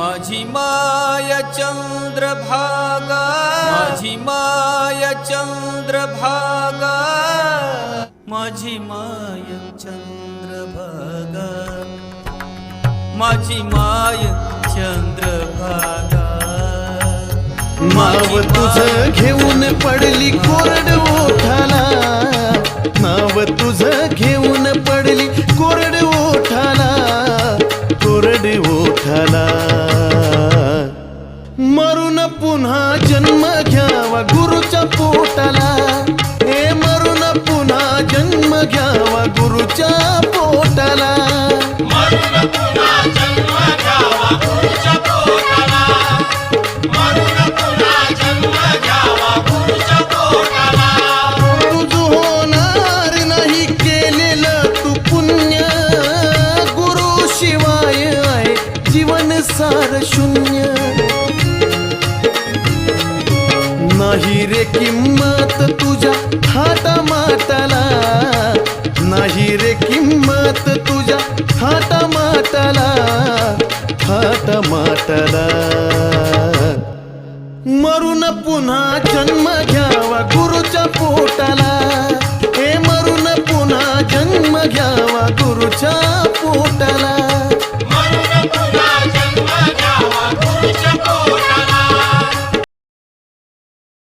माझी माय चंद्रभागा माझी माय चंद्रभागा माझी माय चंद्रभागा माझी माय चंद्रभागा नाव तुझं घेऊन पडली कोरड ओठाला. नाव तुझं घेऊन पडली कोरड पुन्हा जन्म घ्यावा गुरुच्या पोटाला. हे मरून पुन्हा जन्म घ्यावा गुरुच्या पोटाला. मरून पुन्हा नाही रे किंमत तुझ्या हाता माताला नाही रे किंमत तुझ्या हाता माताला हाता माताला मरून पुन्हा जन्म घ्यावा गुरुच्या पोटाला. हे मरून पुन्हा जन्म घ्यावा गुरुच्या पोटाला.